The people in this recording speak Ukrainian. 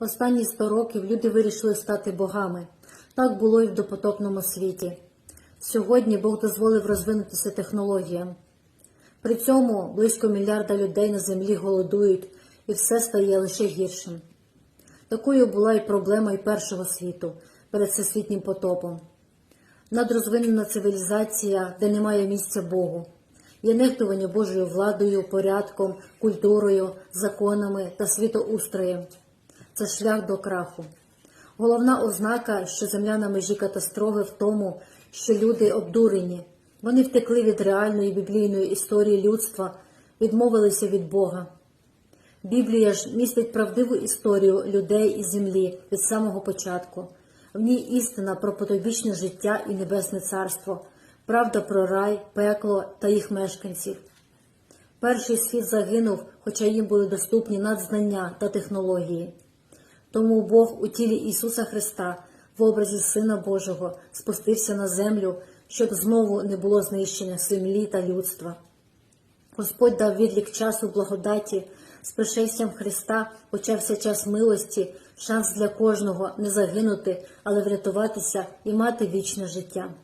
Останні 100 років люди вирішили стати богами. Так було і в допотопному світі. Сьогодні Бог дозволив розвинутися технологіям. При цьому близько мільярда людей на землі голодують, і все стає лише гіршим. Такою була і проблема і першого світу перед всесвітнім потопом. Надрозвинена цивілізація, де немає місця Богу, є нехтування Божою владою, порядком, культурою, законами та світоустроєм. Це шлях до краху. Головна ознака, що земля на межі катастрофи в тому, що люди обдурені. Вони втекли від реальної біблійної історії людства, відмовилися від Бога. Біблія ж містить правдиву історію людей і землі від самого початку. В ній істина про потойбічне життя і небесне царство, правда про рай, пекло та їх мешканців. Перший світ загинув, хоча їм були доступні надзнання та технології. Тому Бог у тілі Ісуса Христа в образі Сина Божого спустився на землю, щоб знову не було знищення землі та людства. Господь дав відлік часу благодаті, з пришестям Христа почався час милості, шанс для кожного не загинути, але врятуватися і мати вічне життя.